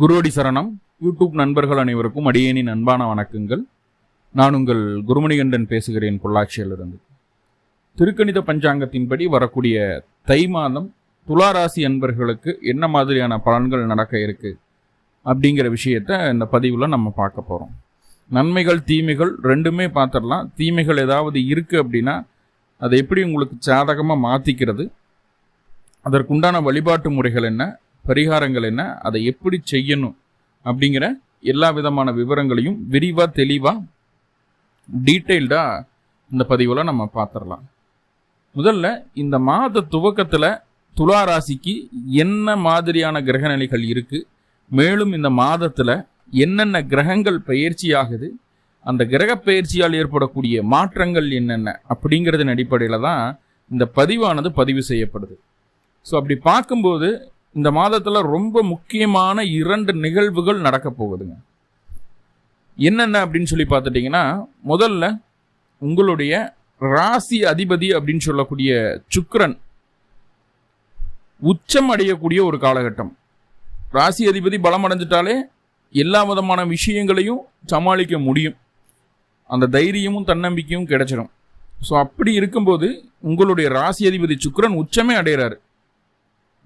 குருவடி சரணம். யூடியூப் நண்பர்கள் அனைவருக்கும் அடியேனின் அன்பான வணக்கங்கள். நான் உங்கள் குருமணிகண்டன் பேசுகிறேன் பொள்ளாச்சியிலிருந்து. திருக்கணித பஞ்சாங்கத்தின்படி வரக்கூடிய தை மாதம் துளாராசி அன்பர்களுக்கு என்ன மாதிரியான பலன்கள் நடக்க இருக்கு அப்படிங்கிற விஷயத்த இந்த பதிவில் நம்ம பார்க்க போகிறோம் நன்மைகள் தீமைகள் ரெண்டுமே பார்த்துடலாம். தீமைகள் ஏதாவது இருக்குது அப்படின்னா அதை எப்படி உங்களுக்கு சாதகமாக மாற்றிக்கிறது அதற்குண்டான வழிபாட்டு முறைகள் என்ன? பரிகாரங்கள் என்ன? அதை எப்படி செய்யணும்? அப்படிங்கிற எல்லா விதமான விவரங்களையும் விரிவாக தெளிவாக டீட்டெயில்டாக இந்த பதிவில் நம்ம பார்த்துடலாம் முதல்ல இந்த மாத துவக்கத்தில் துலா ராசிக்கு என்ன மாதிரியான கிரகநிலைகள் இருக்குது மேலும் இந்த மாதத்தில் என்னென்ன கிரகங்கள் பயிற்சி ஆகுது அந்த கிரக பயிற்சியால் ஏற்படக்கூடிய மாற்றங்கள் என்னென்ன? அப்படிங்கிறதன் அடிப்படையில் தான் இந்த பதிவானது பதிவு செய்யப்படுது. ஸோ அப்படி பார்க்கும்போது இந்த மாதத்தில் ரொம்ப முக்கியமான இரண்டு நிகழ்வுகள் நடக்க போகுதுங்க. என்னென்ன அப்படின்னு சொல்லி பார்த்துட்டிங்கன்னா முதல்ல உங்களுடைய ராசி அதிபதி அப்படின்னு சொல்லக்கூடிய சுக்கரன் உச்சம் அடையக்கூடிய ஒரு காலகட்டம். ராசி அதிபதி பலம் அடைஞ்சிட்டாலே எல்லா விதமான விஷயங்களையும் சமாளிக்க முடியும். அந்த தைரியமும் தன்னம்பிக்கையும் கிடைச்சிடும் ஸோ அப்படி இருக்கும்போது உங்களுடைய ராசி அதிபதி சுக்கரன் உச்சமே அடைகிறாரு.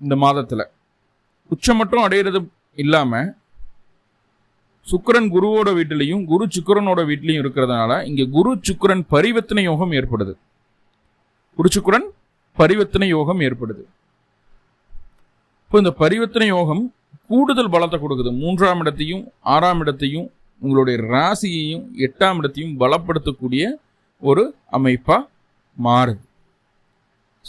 இந்த மாதத்தில். உச்சம் மட்டும் அடையிறது இல்லாமல் சுக்கிரன் குருவோட வீட்டிலையும் குரு சுக்கிரனோட வீட்லையும் இருக்கிறதுனால இங்கே குரு சுக்கரன் பரிவர்த்தனை யோகம் ஏற்படுது. குரு சுக்கரன் பரிவர்த்தனை யோகம் ஏற்படுது. இப்போ இந்த பரிவர்த்தனை யோகம் கூடுதல் பலத்தை கொடுக்குது. மூன்றாம் இடத்தையும் ஆறாம் இடத்தையும் உங்களுடைய ராசியையும் எட்டாம் இடத்தையும் பலப்படுத்தக்கூடிய ஒரு அமைப்பாக மாறுது.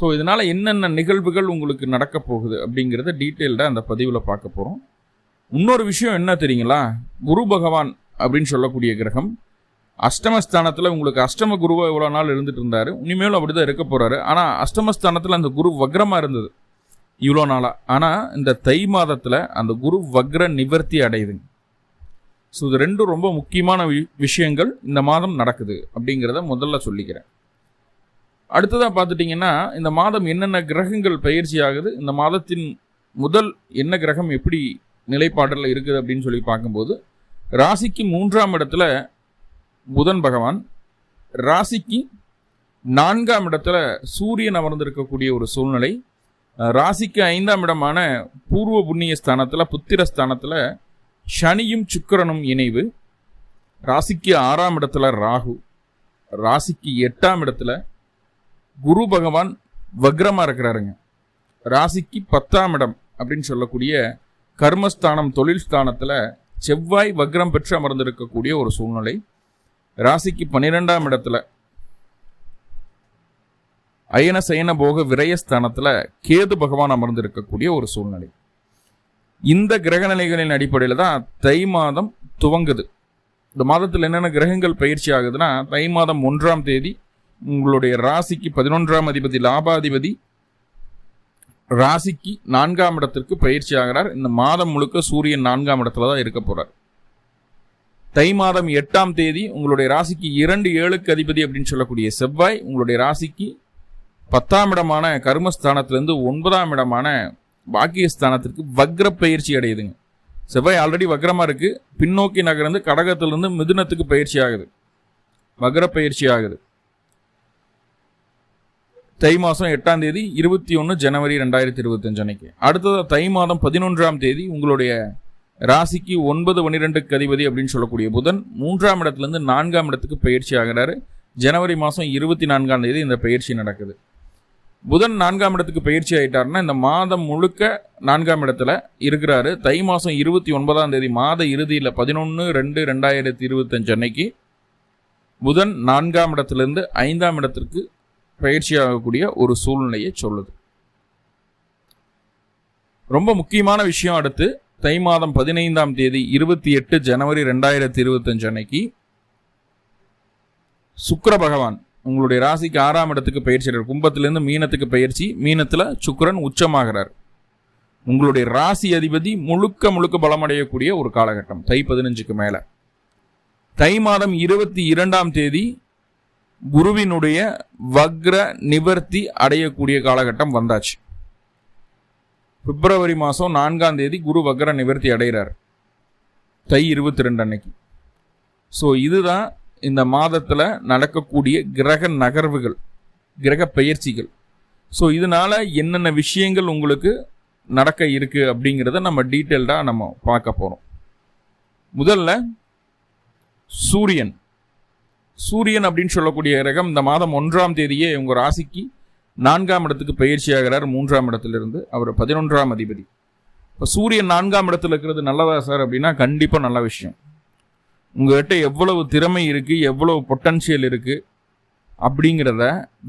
ஸோ இதனால் என்னென்ன நிகழ்வுகள் உங்களுக்கு நடக்க போகுது அப்படிங்கிறத டீட்டெயில்டாக அந்த பதிவில் பார்க்க போகிறோம் இன்னொரு விஷயம் என்ன தெரியுங்களா? குரு பகவான் அப்படின்னு சொல்லக்கூடிய கிரகம். அஷ்டமஸ்தானத்தில் உங்களுக்கு அஷ்டம குருவா இவ்வளோ நாள் இருந்துட்டு இருந்தார். இனிமேலும் அப்படி தான் இருக்க போகிறாரு ஆனால் அஷ்டமஸ்தானத்தில் அந்த குரு வக்ரமாக இருந்தது. இவ்வளோ நாளாக ஆனால் இந்த தை மாதத்தில் அந்த குரு வக்ர நிவர்த்தி அடையுதுங்க ஸோ இது ரெண்டும் ரொம்ப முக்கியமான வி விஷயங்கள் இந்த மாதம் நடக்குது அப்படிங்கிறத முதல்ல சொல்லிக்கிறேன். அடுத்ததாக பார்த்துட்டிங்கன்னா இந்த மாதம் என்னென்ன கிரகங்கள் பயிற்சி ஆகுது இந்த மாதத்தின் முதல் என்ன கிரகம் எப்படி நிலைப்பாட்டில் இருக்குது அப்படின்னு சொல்லி பார்க்கும்போது ராசிக்கு மூன்றாம் இடத்துல புதன் பகவான் ராசிக்கு நான்காம் இடத்துல சூரியன் அமர்ந்திருக்கக்கூடிய ஒரு சூழ்நிலை ராசிக்கு ஐந்தாம் இடமான பூர்வ புண்ணிய ஸ்தானத்தில் புத்திர ஸ்தானத்தில் சனியும் சுக்கிரனும் இணைவு ராசிக்கு ஆறாம் இடத்துல ராகு ராசிக்கு எட்டாம் இடத்துல குரு பகவான் வக்ரமாக இருக்கிறாருங்க. ராசிக்கு பத்தாம் இடம் அப்படின்னு சொல்லக்கூடிய கர்மஸ்தானம் தொழில் ஸ்தானத்தில் செவ்வாய் வக்ரம் பெற்று அமர்ந்திருக்கக்கூடிய ஒரு சூழ்நிலை. ராசிக்கு பன்னிரெண்டாம் இடத்துல அயன சயன போக விரயஸ்தானத்தில் கேது பகவான் அமர்ந்திருக்கக்கூடிய ஒரு சூழ்நிலை. இந்த கிரக நிலைகளின் அடிப்படையில் தான் தை மாதம் துவங்குது. இந்த மாதத்தில் என்னென்ன கிரகங்கள் பயிற்சி ஆகுதுன்னா தை மாதம் ஒன்றாம் தேதி உங்களுடைய ராசிக்கு பதினொன்றாம் அதிபதி லாபாதிபதி ராசிக்கு நான்காம் இடத்திற்கு பயிற்சி ஆகிறார். இந்த மாதம் முழுக்க சூரியன் நான்காம் இடத்துல தான் இருக்க போறார். தை மாதம் எட்டாம் தேதி உங்களுடைய ராசிக்கு இரண்டு ஏழுக்கு அதிபதி அப்படின்னு சொல்லக்கூடிய செவ்வாய் உங்களுடைய ராசிக்கு பத்தாம் இடமான கர்மஸ்தானத்திலிருந்து ஒன்பதாம் இடமான பாக்கியஸ்தானத்திற்கு வக்ர பயிற்சி அடையுதுங்க. செவ்வாய் ஆல்ரெடி வக்ரமாக இருக்குது பின்னோக்கி நகர்ந்து கடகத்திலிருந்து மிதுனத்துக்கு பயிற்சி ஆகுது. வக்ர பயிற்சி ஆகுது. தை மாதம் எட்டாம் தேதி இருபத்தி ஒன்று ஜனவரி ரெண்டாயிரத்தி இருபத்தஞ்சு அன்னைக்கு. அடுத்தது தை மாதம் பதினொன்றாம் தேதி உங்களுடைய ராசிக்கு ஒன்பது பன்னிரெண்டுக்கு அதிபதி அப்படின்னு சொல்லக்கூடிய புதன் மூன்றாம் இடத்துலேருந்து நான்காம் இடத்துக்கு பயிற்சி ஆகிறாரு. ஜனவரி மாதம் இருபத்தி நான்காம் தேதி இந்த பயிற்சி நடக்குது. புதன் நான்காம் இடத்துக்கு பயிற்சி ஆகிட்டாருன்னா இந்த மாதம் முழுக்க நான்காம் இடத்துல இருக்கிறாரு. தை மாதம் இருபத்தி ஒன்பதாம் தேதி மாத இறுதியில் பதினொன்று ரெண்டு ரெண்டாயிரத்தி இருபத்தஞ்சு அன்னைக்கு புதன் நான்காம் இடத்துலேருந்து ஐந்தாம் இடத்திற்கு பயிற்சியாகக்கூடிய ஒரு சூழ்நிலையை சொல்லுது. ரொம்ப முக்கியமான விஷயம் அடுத்து தை மாதம் பதினைந்தாம் தேதி இருபத்தி எட்டு ஜனவரி ரெண்டாயிரத்தி இருபத்தஞ்சு அன்னைக்கு சுக்கர பகவான் உங்களுடைய ராசிக்கு ஆறாம் இடத்துக்கு பயிற்சி கும்பத்திலிருந்து மீனத்துக்கு பயிற்சி மீனத்தில் சுக்கரன் உச்சமாகிறார். உங்களுடைய ராசி அதிபதி முழுக்க முழுக்க பலமடையக்கூடிய ஒரு காலகட்டம் தை பதினஞ்சுக்கு மேலே. தை மாதம் இருபத்தி இரண்டாம் தேதி குருவினுடைய வக்ர நிவர்த்தி அடையக்கூடிய காலகட்டம் வந்தாச்சு. பிப்ரவரி மாதம் நான்காம் தேதி குரு வக்ர நிவர்த்தி அடைகிறார். தை இருபத்தி ரெண்டு அன்னைக்கு. ஸோ இதுதான் இந்த மாதத்தில் நடக்கக்கூடிய கிரக நகர்வுகள் கிரக பெயர்ச்சிகள். ஸோ இதனால் என்னென்ன விஷயங்கள் உங்களுக்கு நடக்க இருக்குது அப்படிங்கிறத நம்ம டீட்டெயில்டாக நம்ம பார்க்க போகிறோம் முதல்ல சூரியன். சூரியன் அப்படின்னு சொல்லக்கூடிய கிரகம் இந்த மாதம் ஒன்றாம் தேதியே உங்கள் ராசிக்கு நான்காம் இடத்துக்கு பயிற்சி ஆகிறார் மூன்றாம் இடத்துலேருந்து. அவர் பதினொன்றாம் அதிபதி. இப்போ சூரியன் நான்காம் இடத்துல இருக்கிறது நல்லதா சார் அப்படின்னா கண்டிப்பாக நல்ல விஷயம். உங்கள்கிட்ட எவ்வளவு திறமை இருக்குது எவ்வளவு பொட்டன்ஷியல் இருக்குது அப்படிங்கிறத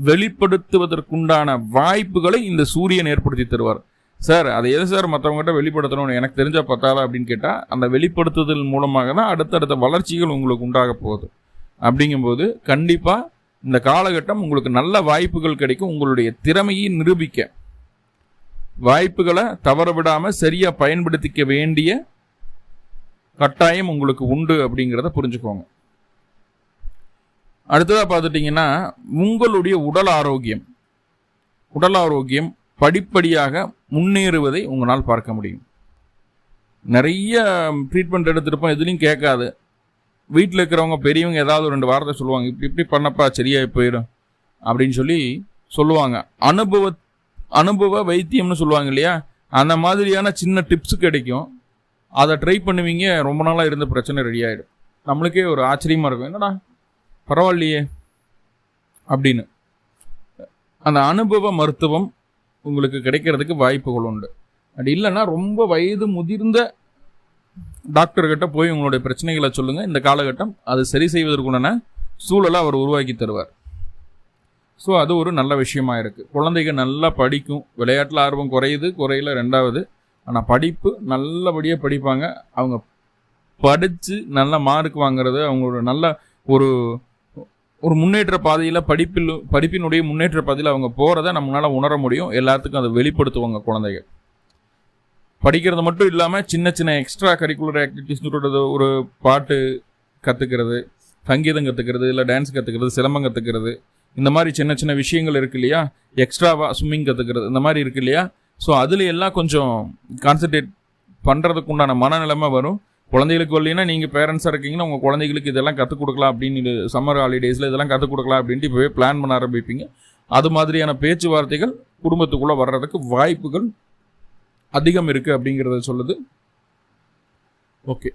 வெளிப்படுத்துவதற்குண்டான வாய்ப்புகளை இந்த சூரியன் ஏற்படுத்தி தருவார். சார் அதை எது சார் மற்றவங்ககிட்ட வெளிப்படுத்தணும்னு எனக்கு தெரிஞ்சால் பத்தாதா அப்படின்னு கேட்டால் அந்த வெளிப்படுத்துதல் மூலமாக தான் அடுத்தடுத்த வளர்ச்சிகள் உங்களுக்கு உண்டாக போகுது. அப்படிங்கும்போது கண்டிப்பாக இந்த காலகட்டம் உங்களுக்கு நல்ல வாய்ப்புகள் கிடைக்கும். உங்களுடைய திறமையை நிரூபிக்க. வாய்ப்புகளை தவற விடாமல் சரியாக பயன்படுத்திக்க வேண்டிய கட்டாயம் உங்களுக்கு உண்டு அப்படிங்கிறத புரிஞ்சுக்கோங்க. அடுத்ததாக பார்த்துட்டிங்கன்னா உங்களுடைய உடல் ஆரோக்கியம். உடல் ஆரோக்கியம் படிப்படியாக முன்னேறுவதை உங்களால் பார்க்க முடியும். நிறைய ட்ரீட்மெண்ட் எடுத்துருப்போம் எதுலேயும் கேட்காது. வீட்டில் இருக்கிறவங்க பெரியவங்க ஏதாவது ரெண்டு வாரத்தை சொல்லுவாங்க இப்படி இப்படி பண்ணப்பா சரியாகி போயிடும் அப்படின்னு சொல்லி சொல்லுவாங்க. அனுபவ அனுபவ வைத்தியம்னு சொல்லுவாங்க இல்லையா? அந்த மாதிரியான சின்ன டிப்ஸ் கிடைக்கும். அதை ட்ரை பண்ணுவீங்க ரொம்ப நாளாக இருந்த பிரச்சனை ரெடி ஆகிடும் நம்மளுக்கே ஒரு ஆச்சரியமாக இருக்கும். என்னடா பரவாயில்லையே அப்படின்னு. அந்த அனுபவ மருத்துவம் உங்களுக்கு கிடைக்கிறதுக்கு வாய்ப்புகள் உண்டு. அப்படி இல்லைன்னா ரொம்ப வயது முதிர்ந்த டாக்டர்கிட்ட போய் உங்களுடைய பிரச்சனைகளை சொல்லுங்கள் இந்த காலகட்டம் அது சரி செய்வதற்குண்டான சூழலை அவர் உருவாக்கி தருவார். ஸோ அது ஒரு நல்ல விஷயமா இருக்குது குழந்தைங்க நல்லா படிக்கும். விளையாட்டில் ஆர்வம் குறையுது குறையில ரெண்டாவது. ஆனால் படிப்பு நல்லபடியாக படிப்பாங்க. அவங்க படித்து நல்ல மார்க் வாங்குறது அவங்களோட நல்ல ஒரு ஒரு முன்னேற்ற பாதையில் படிப்பில் படிப்பினுடைய முன்னேற்ற பாதையில் அவங்க போகிறத நம்மளால் உணர முடியும். எல்லாத்துக்கும் அதை வெளிப்படுத்துவாங்க குழந்தைங்க படிக்கிறது மட்டும் இல்லாமல் சின்ன சின்ன எக்ஸ்ட்ரா கரிக்குலர் ஆக்டிவிட்டிஸ் ஒரு பாட்டு கற்றுக்கிறது சங்கீதம் கற்றுக்கிறது இல்லை டான்ஸ் கற்றுக்கிறது சிலம்பம் கற்றுக்கிறது இந்த மாதிரி சின்ன சின்ன விஷயங்கள் இருக்கு இல்லையா? எக்ஸ்ட்ராவாக ஸ்விம்மிங் கற்றுக்கிறது இந்த மாதிரி இருக்கு இல்லையா? ஸோ அதில் எல்லாம் கொஞ்சம் கான்சன்ட்ரேட் பண்ணுறதுக்கு உண்டான மனநிலைமை வரும். குழந்தைகளுக்கு வரலைன்னா நீங்கள் பேரண்ட்ஸாக இருக்கீங்கன்னா உங்கள் குழந்தைகளுக்கு இதெல்லாம் கற்றுக் கொடுக்கலாம் அப்படின்னு சம்மர் ஹாலிடேஸில் இதெல்லாம் கற்றுக் கொடுக்கலாம் அப்படின்ட்டு இப்போவே பிளான் பண்ண ஆரம்பிப்பீங்க. அது மாதிரியான பேச்சுவார்த்தைகள் குடும்பத்துக்குள்ளே வர்றதுக்கு வாய்ப்புகள் அதிகம் இருக்குது அப்படிங்கிறத சொல்லுது. ஓகே.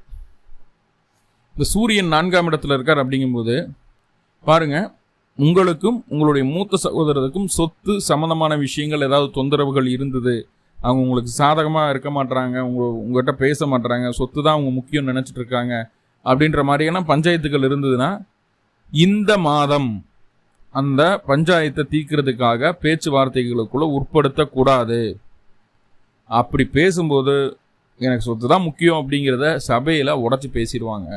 இந்த சூரியன் நான்காம் இடத்துல இருக்கார் அப்படிங்கும்போது பாருங்க உங்களுக்கும் உங்களுடைய மூத்த சகோதரருக்கும் சொத்து சம்மந்தமான விஷயங்கள் ஏதாவது தொந்தரவுகள் இருந்தது. அவங்க உங்களுக்கு சாதகமாக இருக்க மாட்டுறாங்க உங்க உங்கள்கிட்ட பேச மாட்டுறாங்க சொத்து தான் அவங்க முக்கியம் நினச்சிட்டு இருக்காங்க அப்படின்ற மாதிரியான பஞ்சாயத்துகள் இருந்ததுன்னா இந்த மாதம் அந்த பஞ்சாயத்தை தீக்கிறதுக்காக பேச்சுவார்த்தைகளுக்குள்ள உட்படுத்தக்கூடாது. அப்படி பேசும்போது எனக்கு சொத்து தான் முக்கியம் அப்படிங்கிறத சபையில் உடச்சி பேசிடுவாங்க.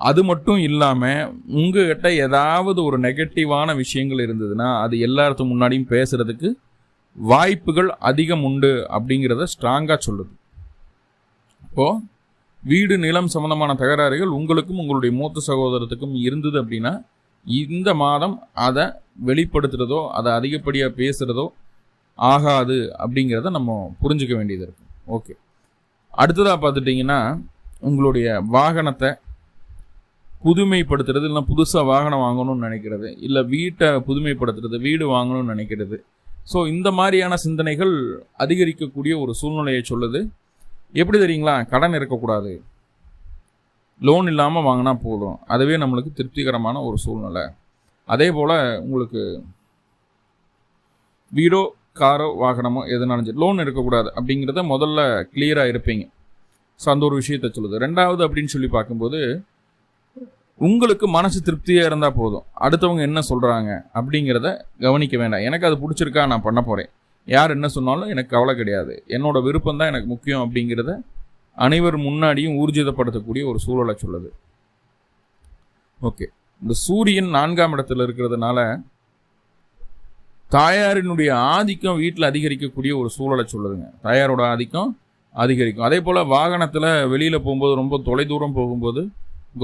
அது மட்டும் இல்லாமல் உங்ககிட்ட ஏதாவது ஒரு நெகட்டிவான விஷயங்கள் இருந்ததுன்னா அது எல்லாத்துக்கும் முன்னாடியும் பேசுறதுக்கு வாய்ப்புகள் அதிகம் உண்டு அப்படிங்கிறத ஸ்ட்ராங்காக சொல்லுது. இப்போது வீடு நிலம் சம்பந்தமான தகராறுகள் உங்களுக்கும் உங்களுடைய மூத்த சகோதரத்துக்கும் இருந்தது அப்படின்னா இந்த மாதம் அதை வெளிப்படுத்துகிறதோ அதை அதிகப்படியாக பேசுகிறதோ ஆகாது அப்படிங்கிறத நம்ம புரிஞ்சுக்க வேண்டியது இருக்கும் ஓகே அடுத்ததாக பார்த்துட்டிங்கன்னா உங்களுடைய வாகனத்தை புதுமைப்படுத்துறது இல்லைனா புதுசாக வாகனம் வாங்கணும்னு நினைக்கிறது இல்லை வீட்டை புதுமைப்படுத்துறது வீடு வாங்கணும்னு நினைக்கிறது. ஸோ இந்த மாதிரியான சிந்தனைகள் அதிகரிக்கக்கூடிய ஒரு சூழ்நிலையை சொல்லுது. எப்படி தெரியுங்களா? கடன் இருக்கக்கூடாது. லோன் இல்லாமல் வாங்கினா போதும். அதுவே நம்மளுக்கு திருப்திகரமான ஒரு சூழ்நிலை. அதே போல் உங்களுக்கு வீடோ காரோ வாகனமோ எதுனாலும் சரி லோன் எடுக்கக்கூடாது அப்படிங்கிறத முதல்ல கிளியராக இருப்பீங்க. ஸோ அந்த ஒரு விஷயத்த சொல்லுது. ரெண்டாவது அப்படின்னு சொல்லி பார்க்கும்போது உங்களுக்கு மனசு திருப்தியாக இருந்தால் போதும். அடுத்தவங்க என்ன சொல்கிறாங்க அப்படிங்கிறத கவனிக்க வேண்டாம். எனக்கு அது பிடிச்சிருக்கா நான் பண்ண போகிறேன் யார் என்ன சொன்னாலும் எனக்கு கவலை கிடையாது. என்னோட விருப்பம் தான் எனக்கு முக்கியம் அப்படிங்கிறத அனைவர் முன்னாடியும் ஊர்ஜிதப்படுத்தக்கூடிய ஒரு சூழலை சொல்லுது. ஓகே இந்த சூரியன் நான்காம் இடத்துல இருக்கிறதுனால தாயாரினுடைய ஆதிக்கம் வீட்டில் அதிகரிக்கக்கூடிய ஒரு சூழலை சொல்லுதுங்க. தாயாரோட ஆதிக்கம் அதிகரிக்கும். அதே போல் வாகனத்தில் வெளியில் போகும்போது ரொம்ப தொலைதூரம் போகும்போது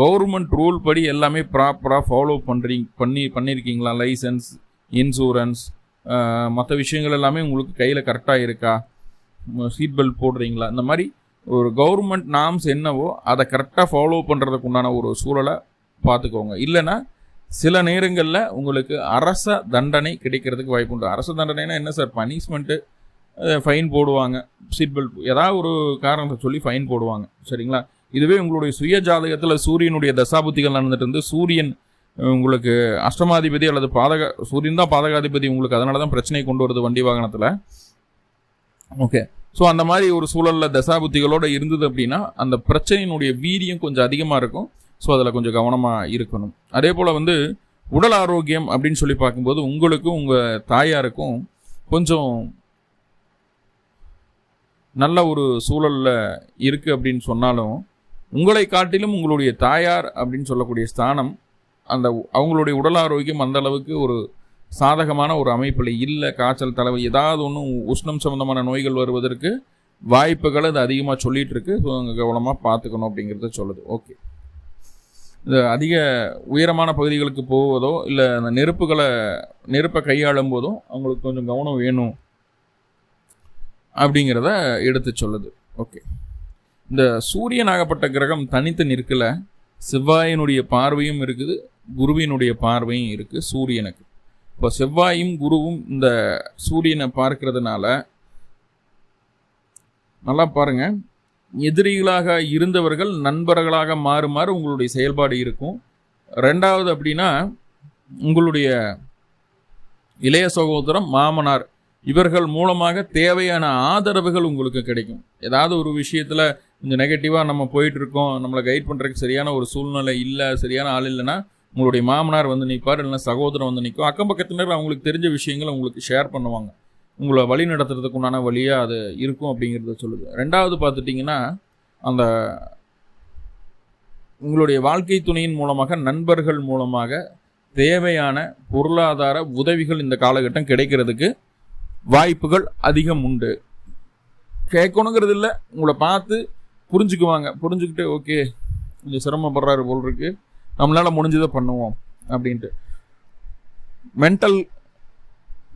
கவர்மெண்ட் ரூல் படி எல்லாமே ப்ராப்பராக ஃபாலோ பண்ணுறீங்க பண்ணி பண்ணியிருக்கீங்களா லைசன்ஸ் இன்சூரன்ஸ் மற்ற விஷயங்கள் எல்லாமே உங்களுக்கு கையில் கரெக்டாக இருக்கா? சீட் பெல்ட் போடுறீங்களா? இந்த மாதிரி ஒரு கவர்மெண்ட் நாம்ஸ் என்னவோ அதை கரெக்டாக ஃபாலோ பண்ணுறதுக்கு உண்டான ஒரு சூழலை பார்த்துக்கோங்க. இல்லைன்னா சில நேரங்களில் உங்களுக்கு அரச தண்டனை கிடைக்கிறதுக்கு வாய்ப்பு உண்டு. அரச தண்டனைனா என்ன சார்? பனிஷ்மெண்ட்டு ஃபைன் போடுவாங்க. சீட் பெல்ட் ஏதாவது ஒரு காரணத்தை சொல்லி ஃபைன் போடுவாங்க. சரிங்களா? இதுவே உங்களுடைய சுய ஜாதகத்தில் சூரியனுடைய தசாபுத்திகள் நடந்துட்டு இருந்து சூரியன் உங்களுக்கு அஷ்டமாதிபதி அல்லது பாதக சூரியன் தான் பாதகாதிபதி உங்களுக்கு அதனால தான் பிரச்சனை கொண்டு வருது வண்டி வாகனத்தில். ஓகே ஸோ அந்த மாதிரி ஒரு சூழலில் தசாபுத்திகளோடு இருந்தது அப்படின்னா அந்த பிரச்சனையினுடைய வீரியம் கொஞ்சம் அதிகமாக இருக்கும். ஸோ அதில் கொஞ்சம் கவனமாக இருக்கணும். அதே போல் வந்து உடல் ஆரோக்கியம் அப்படின்னு சொல்லி பார்க்கும்போது உங்களுக்கும் உங்கள் தாயாருக்கும் கொஞ்சம் நல்ல ஒரு சூழலில் இருக்குது அப்படின்னு சொன்னாலும் உங்களை காட்டிலும் உங்களுடைய தாயார் அப்படின்னு சொல்லக்கூடிய ஸ்தானம் அந்த அவங்களுடைய உடல் ஆரோக்கியம் அந்த அளவுக்கு ஒரு சாதகமான ஒரு அமைப்பில் இல்லை காய்ச்சல் தலைவர் ஏதாவது ஒன்றும் உஷ்ணம் சம்மந்தமான நோய்கள் வருவதற்கு வாய்ப்புகள் அது அதிகமாக சொல்லிகிட்டு இருக்கு. ஸோ கவனமாக பார்த்துக்கணும் அப்படிங்கிறத சொல்லுது. ஓகே. இந்த அதிக உயரமான பகுதிகளுக்கு போவதோ இல்லை அந்த நெருப்புகளை நெருப்பை கையாளும் போதோ அவங்களுக்கு கொஞ்சம் கவனம் வேணும் அப்படிங்கிறத எடுத்து சொல்லுது. ஓகே. இந்த சூரியனாகப்பட்ட கிரகம் தனித்து நிற்கலை. செவ்வாயினுடைய பார்வையும் இருக்குது குருவினுடைய பார்வையும் இருக்குது சூரியனுக்கு. இப்போ செவ்வாயும் குருவும் இந்த சூரியனை பார்க்கறதுனால நல்லா பாருங்கள் எதிரிகளாக இருந்தவர்கள் நண்பர்களாக மாறுமாறு உங்களுடைய செயல்பாடு இருக்கும். ரெண்டாவது அப்படின்னா உங்களுடைய இளைய சகோதரம் மாமனார் இவர்கள் மூலமாக தேவையான ஆதரவுகள் உங்களுக்கு கிடைக்கும். ஏதாவது ஒரு விஷயத்தில் கொஞ்சம் நெகட்டிவாக நம்ம போயிட்டுருக்கோம் நம்மளை கைட் பண்ணுறதுக்கு சரியான ஒரு சூழ்நிலை இல்லை சரியான ஆள் இல்லைன்னா உங்களுடைய மாமனார் வந்து நிற்பார் இல்லைன்னா சகோதரன் வந்து நிற்கும் அக்கம் பக்கத்தினர் அவங்களுக்கு தெரிஞ்ச விஷயங்களை உங்களுக்கு ஷேர் பண்ணுவாங்க. உங்களை வழி நடத்துறதுக்கு உண்டான வழியாக அது இருக்கும் அப்படிங்கிறத சொல்லுது. ரெண்டாவது பார்த்துட்டிங்கன்னா அந்த உங்களுடைய வாழ்க்கை துணையின் மூலமாக நண்பர்கள் மூலமாக தேவையான பொருளாதார உதவிகள் இந்த காலகட்டம் கிடைக்கிறதுக்கு வாய்ப்புகள் அதிகம் உண்டு. கேட்கணுங்கிறது இல்லை உங்களை பார்த்து புரிஞ்சுக்குவாங்க. புரிஞ்சுக்கிட்டு ஓகே கொஞ்சம் சிரமப்படுறாரு போல் இருக்கு. நம்மளால் முடிஞ்சதை பண்ணுவோம் அப்படின்ட்டு. மென்டல்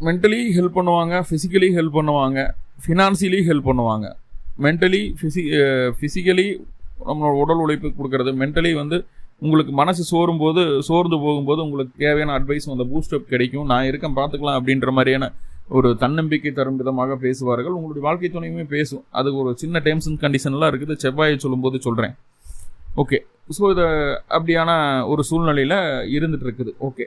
மென்டலி ஹெல்ப் பண்ணுவாங்க ஃபிசிக்கலி ஹெல்ப் பண்ணுவாங்க ஃபினான்சியலி ஹெல்ப் பண்ணுவாங்க. மென்டலி ஃபிசி ஃபிசிக்கலி நம்மளோட உடல் உழைப்பு கொடுக்கறது. மென்டலி வந்து உங்களுக்கு மனசு சோரும் போது சோர்ந்து போகும்போது உங்களுக்கு தேவையான அட்வைஸ் அந்த பூஸ்டப் கிடைக்கும். நான் இருக்கேன் பார்த்துக்கலாம் அப்படின்ற மாதிரியான ஒரு தன்னம்பிக்கை தரும் விதமாக பேசுவார்கள். உங்களுடைய வாழ்க்கை துணையுமே பேசும். அது ஒரு சின்ன டேர்ம்ஸ் அண்ட் கண்டிஷன்லாம் இருக்குது. செவ்வாயை சொல்லும்போது சொல்கிறேன் ஓகே ஸோ இதை அப்படியான ஒரு சூழ்நிலையில் இருந்துகிட்டு இருக்குது. ஓகே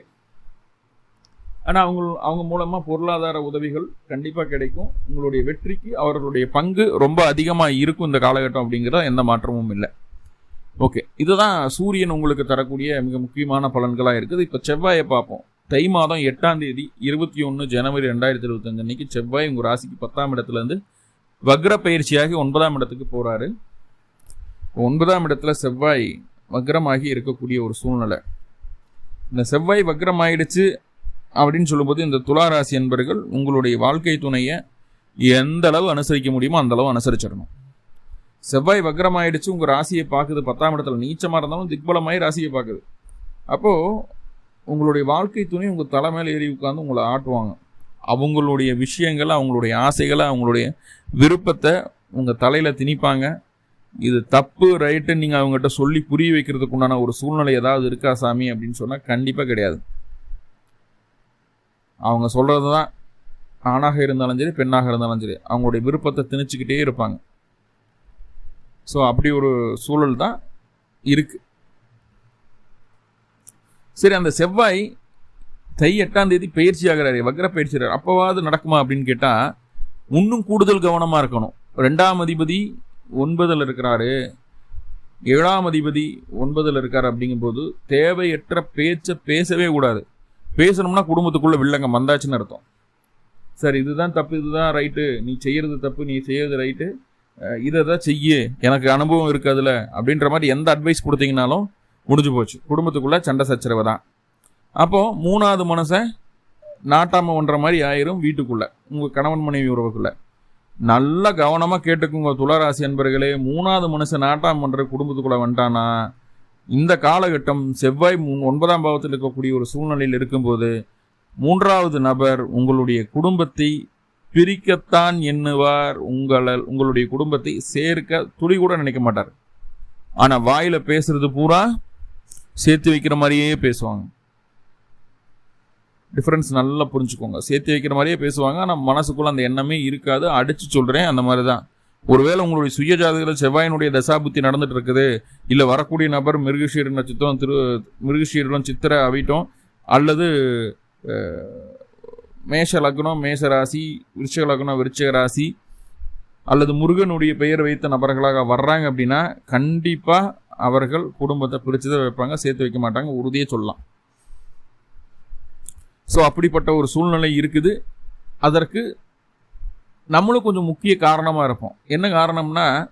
ஆனால் அவங்க அவங்க மூலமாக பொருளாதார உதவிகள் கண்டிப்பாக கிடைக்கும். உங்களுடைய வெற்றிக்கு அவர்களுடைய பங்கு ரொம்ப அதிகமாக இருக்கும் இந்த காலகட்டம் அப்படிங்கிறத எந்த மாற்றமும் இல்லை. ஓகே. இதுதான் சூரியன் உங்களுக்கு தரக்கூடிய மிக முக்கியமான பலன்களாக இருக்குது. இப்போ செவ்வாயை பார்ப்போம். தை மாதம் எட்டாம் தேதி இருபத்தி ஒன்று ஜனவரி ரெண்டாயிரத்தி இருபத்தஞ்சு அன்னைக்கு செவ்வாய் உங்கள் ராசிக்கு பத்தாம் இடத்துலேருந்து வக்ர பயிற்சியாகி ஒன்பதாம் இடத்துக்கு போகிறாரு ஒன்பதாம் இடத்துல செவ்வாய் வக்ரமாகி இருக்கக்கூடிய ஒரு சூழ்நிலை. இந்த செவ்வாய் வக்ரம் ஆயிடுச்சு அப்படின்னு சொல்லும்போது இந்த துலா ராசி என்பர்கள் உங்களுடைய வாழ்க்கை துணையை எந்த அளவு அனுசரிக்க முடியுமோ அந்த அளவு அனுசரிச்சிடணும். செவ்வாய் வக்ரம் ஆயிடுச்சு உங்கள் ராசியை பார்க்குது பத்தாம் இடத்துல நீச்சமாக இருந்தாலும் திக்பலமாயி ராசியை பார்க்குது. அப்போது உங்களுடைய வாழ்க்கை துணை உங்கள் தலை மேலே ஏறி உட்காந்து உங்களை ஆட்டுவாங்க. அவங்களுடைய விஷயங்களை அவங்களுடைய ஆசைகளை அவங்களுடைய விருப்பத்தை உங்கள் தலையில் திணிப்பாங்க. இது தப்பு ரைட்டுன்னு நீங்கள் அவங்ககிட்ட சொல்லி புரிய வைக்கிறதுக்கு உண்டான ஒரு சூழ்நிலை ஏதாவது இருக்கா சாமி அப்படின்னு சொன்னால் கண்டிப்பாக கிடையாது. அவங்க சொல்கிறது தான் ஆணாக இருந்தாலும் சரி பெண்ணாக இருந்தாலும் சரி அவங்களுடைய விருப்பத்தை திணிச்சுக்கிட்டே இருப்பாங்க. ஸோ அப்படி ஒரு சூழல் தான் இருக்குது சரி அந்த செவ்வாய் தை எட்டாம் தேதி பயிற்சி ஆகிறாரு வக்ர பயிற்சி அப்போவாது நடக்குமா அப்படின்னு கேட்டால் இன்னும் கூடுதல் கவனமாக இருக்கணும். ரெண்டாம் அதிபதி ஒன்பதில் இருக்கிறாரு. ஏழாம் அதிபதி ஒன்பதில் இருக்கார் அப்படிங்கும்போது தேவையற்ற பேச்சை பேசவே கூடாது. பேசணும்னா குடும்பத்துக்குள்ள வில்லங்கம் வந்தாச்சுன்னு அர்த்தம். சார் இதுதான் தப்பு இதுதான் ரைட்டு நீ செய்யறது தப்பு நீ செய்யறது ரைட்டு இதை தான் செய்யு. எனக்கு அனுபவம் இருக்கு அதில். அப்படின்ற மாதிரி எந்த அட்வைஸ் கொடுத்தீங்கனாலும் முடிஞ்சு போச்சு. குடும்பத்துக்குள்ள சண்டை சச்சரவை தான். அப்போது மூணாவது மனசை நாட்டாமல் ஒன்ற மாதிரி ஆயிரும் வீட்டுக்குள்ளே உங்கள் கணவன் மனைவி உறவுக்குள்ளே. நல்ல கவனமாக கேட்டுக்குங்க துளராசி அன்பர்களே. மூணாவது மனுஷன் நாட்டாம் பண்ணுற குடும்பத்துக்குள்ளே வந்துட்டானா? இந்த காலகட்டம் செவ்வாய் ஒன்பதாம் பாவத்தில் இருக்கக்கூடிய ஒரு சூழ்நிலையில் இருக்கும்போது மூன்றாவது நபர் உங்களுடைய குடும்பத்தை பிரிக்கத்தான் எண்ணுவார். உங்களை உங்களுடைய குடும்பத்தை சேர்க்க துளி கூட நினைக்க மாட்டார். ஆனால் வாயில் பேசுறது பூரா சேர்த்து வைக்கிற மாதிரியே பேசுவாங்க. டிஃப்ரென்ஸ் நல்லா புரிஞ்சுக்கோங்க. சேர்த்து வைக்கிற மாதிரியே பேசுவாங்க. ஆனால் மனசுக்குள்ளே அந்த எண்ணமே இருக்காது. அடித்து சொல்கிறேன் அந்த மாதிரி தான் ஒருவேளை உங்களுடைய சுய ஜாதகத்தில் செவ்வாயினுடைய தசாபுத்தி நடந்துட்டு இருக்குது. இல்லை வரக்கூடிய நபர் மிருகஷீர நட்சத்திரம் திரு மிருகஷீரம் சித்திர அவிட்டம் அல்லது மேஷ லக்னம் மேஷ ராசி விருச்சக லக்னம் விருச்சக ராசி அல்லது முருகனுடைய பெயர் வைத்த நபர்களாக வர்றாங்க அப்படின்னா கண்டிப்பாக அவர்கள் குடும்பத்தை பிரித்து தான் வைப்பாங்க சேர்த்து வைக்க மாட்டாங்க உறுதியே சொல்லலாம். ஸோ அப்படிப்பட்ட ஒரு சூழ்நிலை இருக்குது. அதற்கு நம்மளும் கொஞ்சம் முக்கிய காரணமாக இருப்போம். என்ன காரணம்னா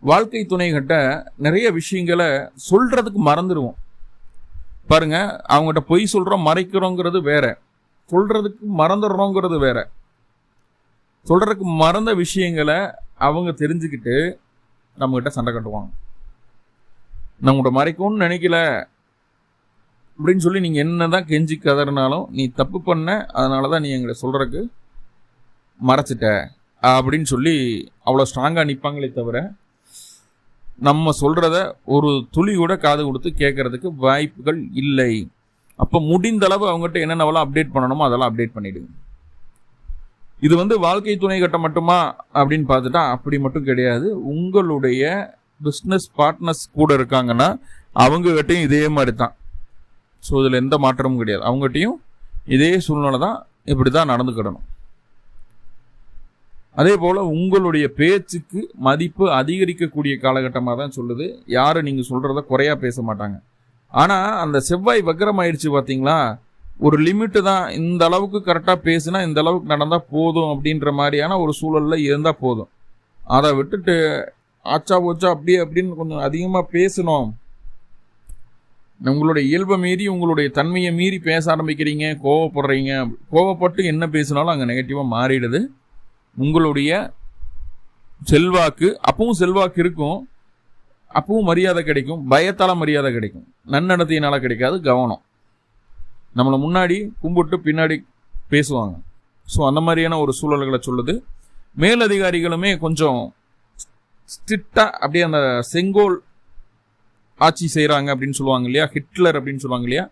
வாழ்க்கை துணைகிட்ட நிறைய விஷயங்களை சொல்கிறதுக்கு மறந்துடுவோம். பாருங்க அவங்ககிட்ட பொய் சொல்கிறோம் மறைக்கிறோங்கிறது வேற. சொல்கிறதுக்கு மறந்துடுறோங்கிறது வேற. சொல்கிறதுக்கு மறந்த விஷயங்களை அவங்க தெரிஞ்சுக்கிட்டு நம்மக்கிட்ட சண்டை கட்டுவாங்க. நான் உங்கள்கிட்ட மறைக்கும்னு நினைக்கல அப்படின்னு சொல்லி நீங்கள் என்னதான் கெஞ்சி கதறினாலும் நீ தப்பு பண்ண அதனால தான் நீ எங்களை சொல்கிறக்கு மறைச்சிட்ட அப்படின்னு சொல்லி அவ்வளோ ஸ்ட்ராங்காக நிற்பாங்களே தவிர நம்ம சொல்கிறத ஒரு துளி கூட காது கொடுத்து கேட்கறதுக்கு வாய்ப்புகள் இல்லை. அப்போ முடிந்த அளவு அவங்ககிட்ட என்னென்னவெல்லாம் அப்டேட் பண்ணணுமோ அதெல்லாம் அப்டேட் பண்ணிவிடுங்க இது வந்து வாழ்க்கை துணை கட்டம் மட்டுமா அப்படின்னு பார்த்துட்டா அப்படி மட்டும் கிடையாது. உங்களுடைய பிஸ்னஸ் பார்ட்னர்ஸ் கூட இருக்காங்கன்னா அவங்ககிட்டையும் இதே மாதிரி தான் ஸோ இதில் எந்த மாற்றமும் கிடையாது. அவங்ககிட்டையும் இதே சூழ்நிலை தான் இப்படி தான் நடந்துக்கிடணும். அதே போல் உங்களுடைய பேச்சுக்கு மதிப்பு அதிகரிக்கக்கூடிய காலகட்டமாக தான் சொல்லுது. யாரும் நீங்கள் சொல்கிறத குறையா பேச மாட்டாங்க. ஆனால் அந்த செவ்வாய் வக்ரம் ஆயிடுச்சு பார்த்தீங்களா ஒரு லிமிட்டு தான். இந்த அளவுக்கு கரெக்டாக பேசுனா இந்த அளவுக்கு நடந்தால் போதும் அப்படின்ற மாதிரியான ஒரு சூழலில் இருந்தால் போதும். அதை விட்டுட்டு ஆச்சா ஓச்சா அப்படியே அப்படின்னு கொஞ்சம் அதிகமாக பேசணும். உங்களுடைய இயல்பை மீறி உங்களுடைய தன்மையை மீறி பேச ஆரம்பிக்கிறீங்க கோவப்படுறீங்க. கோவப்பட்டு என்ன பேசினாலும் அங்கே நெகட்டிவாக மாறிடுது. உங்களுடைய செல்வாக்கு அப்பவும் செல்வாக்கு இருக்கும் அப்பவும் மரியாதை கிடைக்கும் பயத்தால மரியாதை கிடைக்கும். நன்னடத்தையினால கிடைக்காது கவனம். நம்மளை முன்னாடி கும்பிட்டு பின்னாடி பேசுவாங்க. ஸோ அந்த மாதிரியான ஒரு சூழல்களை சொல்லுது. மேலதிகாரிகளுமே கொஞ்சம் ஸ்ட்ரிக்டாக அப்படியே அந்த செங்கோல் ஆட்சி செய்கிறாங்க அப்படின்னு சொல்லுவாங்க இல்லையா? ஹிட்லர் அப்படின்னு சொல்லுவாங்க இல்லையா?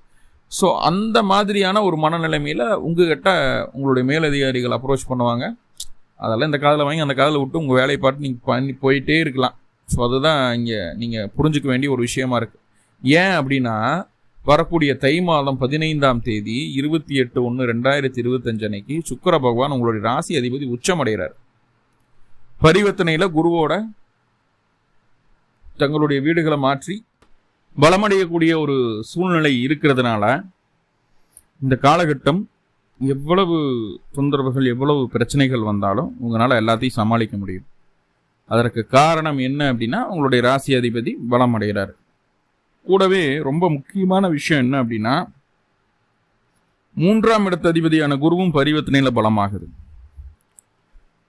ஸோ அந்த மாதிரியான ஒரு மனநிலைமையில் உங்ககிட்ட உங்களுடைய மேலதிகாரிகள் அப்ரோச் பண்ணுவாங்க. அதெல்லாம் இந்த காதில் வாங்கி அந்த காதில் விட்டு உங்கள் வேலையை பார்த்து நீங்கள் பண்ணி போயிட்டே இருக்கலாம். ஸோ அதுதான் இங்கே நீங்கள் புரிஞ்சுக்க வேண்டிய ஒரு விஷயமா இருக்குது ஏன் அப்படின்னா வரக்கூடிய தை மாதம் பதினைந்தாம் தேதி இருபத்தி எட்டு ஒன்று ரெண்டாயிரத்தி இருபத்தஞ்சு அன்னைக்கு சுக்கர பகவான் உங்களுடைய ராசி அதிபதி உச்சமடைகிறார். பரிவர்த்தனையில் குருவோட தங்களுடைய வீடுகளை மாற்றி பலமடையக்கூடிய ஒரு சூழ்நிலை இருக்கிறதுனால இந்த காலகட்டம் எவ்வளவு தொந்தரவுகள் எவ்வளவு பிரச்சனைகள் வந்தாலும் உங்களால் எல்லாத்தையும் சமாளிக்க முடியும். அதற்கு காரணம் என்ன அப்படின்னா உங்களுடைய ராசி அதிபதி பலம் அடைகிறார். கூடவே ரொம்ப முக்கியமான விஷயம் என்ன அப்படின்னா மூன்றாம் இடத்த அதிபதியான குருவும் பரிவர்த்தனையில் பலமாகுது.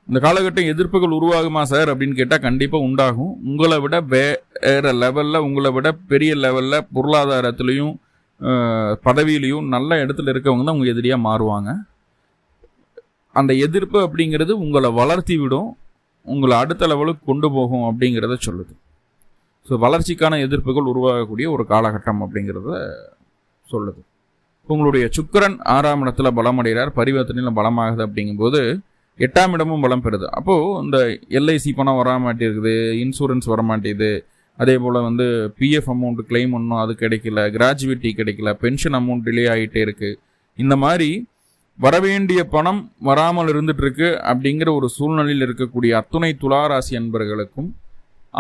இந்த காலகட்டம் எதிர்ப்புகள் உருவாகுமா சார் அப்படின்னு கேட்டால் கண்டிப்பாக உண்டாகும். உங்களை விட வேற லெவலில் உங்களை விட பெரிய லெவலில் பொருளாதாரத்துலேயும் பதவியிலையும் நல்ல இடத்துல இருக்கவங்க தான் உங்கள் எதிரியாக மாறுவாங்க. அந்த எதிர்ப்பு அப்படிங்கிறது உங்களை வளர்த்தி விடும் உங்களை அடுத்த லெவலுக்கு கொண்டு போகும் அப்படிங்கிறத சொல்லுது. ஸோ வளர்ச்சிக்கான எதிர்ப்புகள் உருவாகக்கூடிய ஒரு காலகட்டம் அப்படிங்கிறத சொல்லுது. உங்களுடைய சுக்கிரன் ஆறாம் இடத்துல பலம் அடைகிறார் பரிவர்த்தனையில் பலமாகுது அப்படிங்கும்போது எட்டாம் இடமும் பலம் பெறுது. அப்போது இந்த எல்ஐசி பணம் வர மாட்டேங்குது இன்சூரன்ஸ் வர மாட்டேங்குது அதே போல் வந்து பிஎஃப் அமௌண்ட் கிளைம் ஒன்றும் அது கிடைக்கல கிராஜுவிட்டி கிடைக்கல பென்ஷன் அமௌண்ட் டிலே ஆகிட்டே இருக்குது இந்த மாதிரி வரவேண்டிய பணம் வராமல் இருந்துட்டு அப்படிங்கிற ஒரு சூழ்நிலையில் இருக்கக்கூடிய அத்துணை துளாராசி அன்பர்களுக்கும்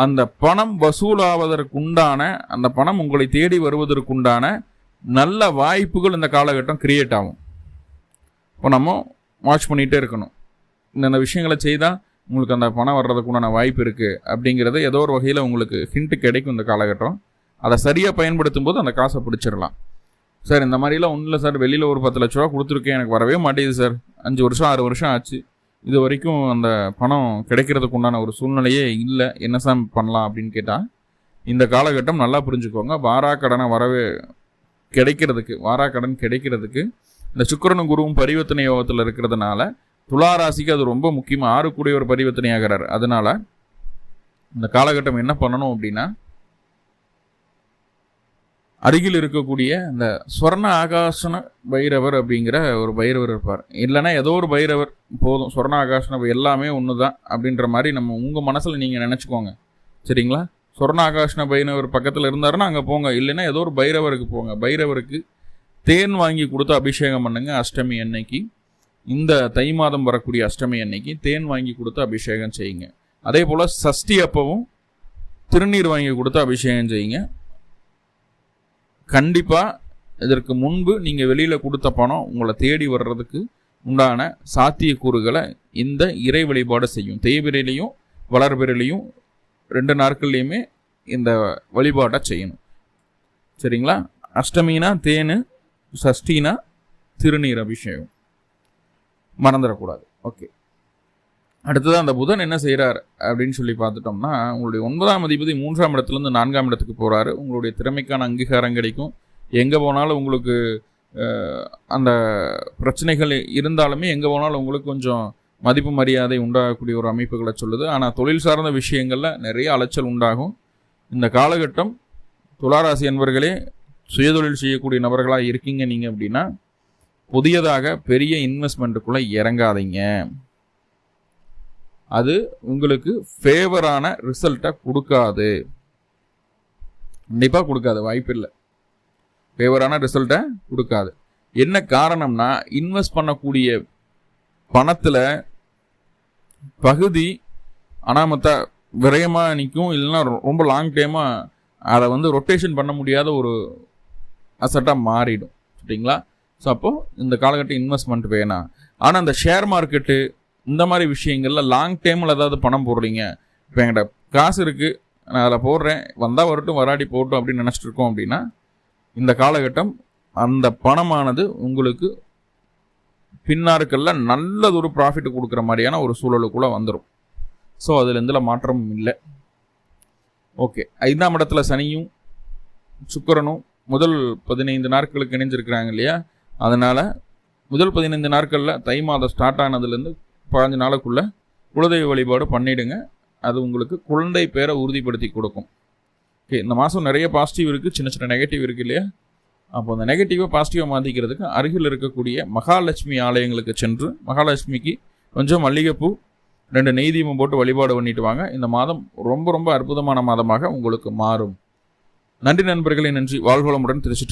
அந்த பணம் வசூலாவதற்குண்டான அந்த பணம் உங்களை தேடி வருவதற்குண்டான நல்ல வாய்ப்புகள் இந்த காலகட்டம் கிரியேட் ஆகும். இப்போ நம்ம வாட்ச் பண்ணிகிட்டே இருக்கணும். இந்தந்த விஷயங்களை செய்தால் உங்களுக்கு அந்த பணம் வர்றதுக்குண்டான வாய்ப்பு இருக்குது அப்படிங்கிறது ஏதோ ஒரு வகையில் உங்களுக்கு ஹிண்ட்டு கிடைக்கும் இந்த காலகட்டம். அதை சரியாக பயன்படுத்தும் போது அந்த காசை பிடிச்சிடலாம். சார் இந்த மாதிரிலாம் ஒன்றும் இல்லை சார். வெளியில் ஒரு பத்து லட்ச ரூபா கொடுத்துருக்கேன். எனக்கு வரவே மாட்டேங்குது சார். அஞ்சு வருஷம் ஆறு வருஷம் ஆச்சு. இது வரைக்கும் அந்த பணம் கிடைக்கிறதுக்கு உண்டான ஒரு சூழ்நிலையே இல்லை. என்ன சார் பண்ணலாம் அப்படின்னு கேட்டால் இந்த காலகட்டம் நல்லா புரிஞ்சுக்கோங்க. வாரா கடனை வரவே கிடைக்கிறதுக்கு வாரா கடன் கிடைக்கிறதுக்கு இந்த சுக்கிரனும் குருவும் பரிவர்த்தனை யோகத்தில் இருக்கிறதுனால துலா ராசிக்கு அது ரொம்ப முக்கியமாக ஆறு ஒரு பரிவர்த்தனை ஆகிறார் இந்த காலகட்டம் என்ன பண்ணணும் அப்படின்னா அருகில் இருக்கக்கூடிய அந்த ஸ்வர்ண ஆகாசன பைரவர் அப்படிங்கிற ஒரு பைரவர் இருப்பார். இல்லைன்னா ஏதோ ஒரு பைரவர் போதும் ஸ்வர்ண ஆகாசன எல்லாமே ஒன்று தான் அப்படின்ற மாதிரி நம்ம உங்கள் மனசில் நீங்கள் நினச்சிக்கோங்க. சரிங்களா? ஸ்வர்ண ஆகாசன பைரவர் பக்கத்தில் இருந்தாருன்னா அங்கே போங்க. இல்லைன்னா ஏதோ ஒரு பைரவருக்கு போங்க. பைரவருக்கு தேன் வாங்கி கொடுத்து அபிஷேகம் பண்ணுங்க அஷ்டமி அன்னைக்கு. இந்த தை மாதம் வரக்கூடிய அஷ்டமி அன்னைக்கு தேன் வாங்கி கொடுத்து அபிஷேகம் செய்யுங்க. அதே போல் சஷ்டி அப்பவும் திருநீர் வாங்கி கொடுத்து அபிஷேகம் செய்யுங்க. கண்டிப்பாக இதற்கு முன்பு நீங்கள் வெளியில் கொடுத்த பணம் உங்களை தேடி வர்றதுக்கு உண்டான சாத்தியக்கூறுகளை இந்த இறை வழிபாடு செய்யும். தேய்பிரையிலையும் வளர்பிரையிலையும் ரெண்டு நாட்கள்லையுமே இந்த வழிபாட்டை செய்யணும். சரிங்களா? அஷ்டமினா தேனு சஷ்டினா திருநீர் அபிஷேகம். மறந்துடக்கூடாது. ஓகே அடுத்தது அந்த புதன் என்ன செய்கிறார் அப்படின்னு சொல்லி பார்த்துட்டோம்னா உங்களுடைய ஒன்பதாம் அதிபதி மூன்றாம் இடத்துலேருந்து நான்காம் இடத்துக்கு போகிறாரு உங்களுடைய திறமைக்கான அங்கீகாரம் கிடைக்கும். எங்கே போனாலும் உங்களுக்கு அந்த பிரச்சனைகள் இருந்தாலுமே எங்கே போனாலும் உங்களுக்கு கொஞ்சம் மதிப்பு மரியாதை உண்டாகக்கூடிய ஒரு அமைப்புகளை சொல்லுது. ஆனால் தொழில் சார்ந்த விஷயங்களில் நிறைய அலைச்சல் உண்டாகும். இந்த காலகட்டம் துளாராசி என்பர்களே சுயதொழில் செய்யக்கூடிய நபர்களாக இருக்கீங்க நீங்கள் அப்படின்னா புதியதாக பெரிய இன்வெஸ்ட்மெண்ட்டுக்குள்ளே இறங்காதீங்க. அது உங்களுக்கு ஃபேவரான ரிசல்ட்டை கொடுக்காது. கண்டிப்பாக கொடுக்காது வாய்ப்பு இல்லை. ஃபேவரான ரிசல்ட்டை கொடுக்காது. என்ன காரணம்னா இன்வெஸ்ட் பண்ணக்கூடிய பணத்தில் பகுதி அனாமத்தா விரயமாக நிற்கும் இல்லைன்னா ரொம்ப லாங் டைமாக அதை வந்து ரொட்டேஷன் பண்ண முடியாத ஒரு அசட்டாக மாறிடும். சரிங்களா? ஸோ அப்போது இந்த காலகட்டம் இன்வெஸ்ட்மெண்ட் வேணாம் ஆனால் இந்த ஷேர் மார்க்கெட்டு இந்த மாதிரி விஷயங்களில் லாங் டைமில் ஏதாவது பணம் போடுறீங்க. இப்போ என்கிட்ட காசு இருக்குது நான் அதில் போடுறேன். வந்தால் வரட்டும் வராடி போட்டோம் அப்படின்னு நினச்சிட்டு இருக்கோம் அப்படின்னா இந்த காலகட்டம் அந்த பணமானது உங்களுக்கு பின்னாருக்கெல்லாம் நல்லதொரு ப்ராஃபிட் கொடுக்குற மாதிரியான ஒரு சூழலுக்குள்ளே வந்துடும் ஸோ அதில் எந்த மாற்றமும் இல்லை. ஓகே ஐந்தாம் இடத்துல சனியும் சுக்கரனும் முதல் பதினைந்து நாட்களுக்கு இணைஞ்சிருக்கிறாங்க இல்லையா? அதனால் முதல் பதினைந்து நாட்களில் தை மாதம் ஸ்டார்ட் ஆனதுலேருந்து பதினஞ்சு நாளுக்குள்ளே குலதெய்வ வழிபாடு பண்ணிவிடுங்க அது உங்களுக்கு குழந்தை பேரை உறுதிப்படுத்தி கொடுக்கும். ஓகே இந்த மாதம் நிறைய பாசிட்டிவ் இருக்குது சின்ன சின்ன நெகட்டிவ் இருக்குது இல்லையா? அப்போ அந்த நெகட்டிவை பாசிட்டிவாக மாற்றிக்கிறதுக்கு அருகில் இருக்கக்கூடிய மகாலட்சுமி ஆலயங்களுக்கு சென்று மகாலட்சுமிக்கு கொஞ்சம் மல்லிகைப்பூ ரெண்டு நெய் தீபம் போட்டு வழிபாடு பண்ணிட்டு வாங்க. இந்த மாதம் ரொம்ப ரொம்ப அற்புதமான மாதமாக உங்களுக்கு மாறும். நன்றி நண்பர்களே நன்றி. வாழ்வளமுடன் திருச்சிட்டு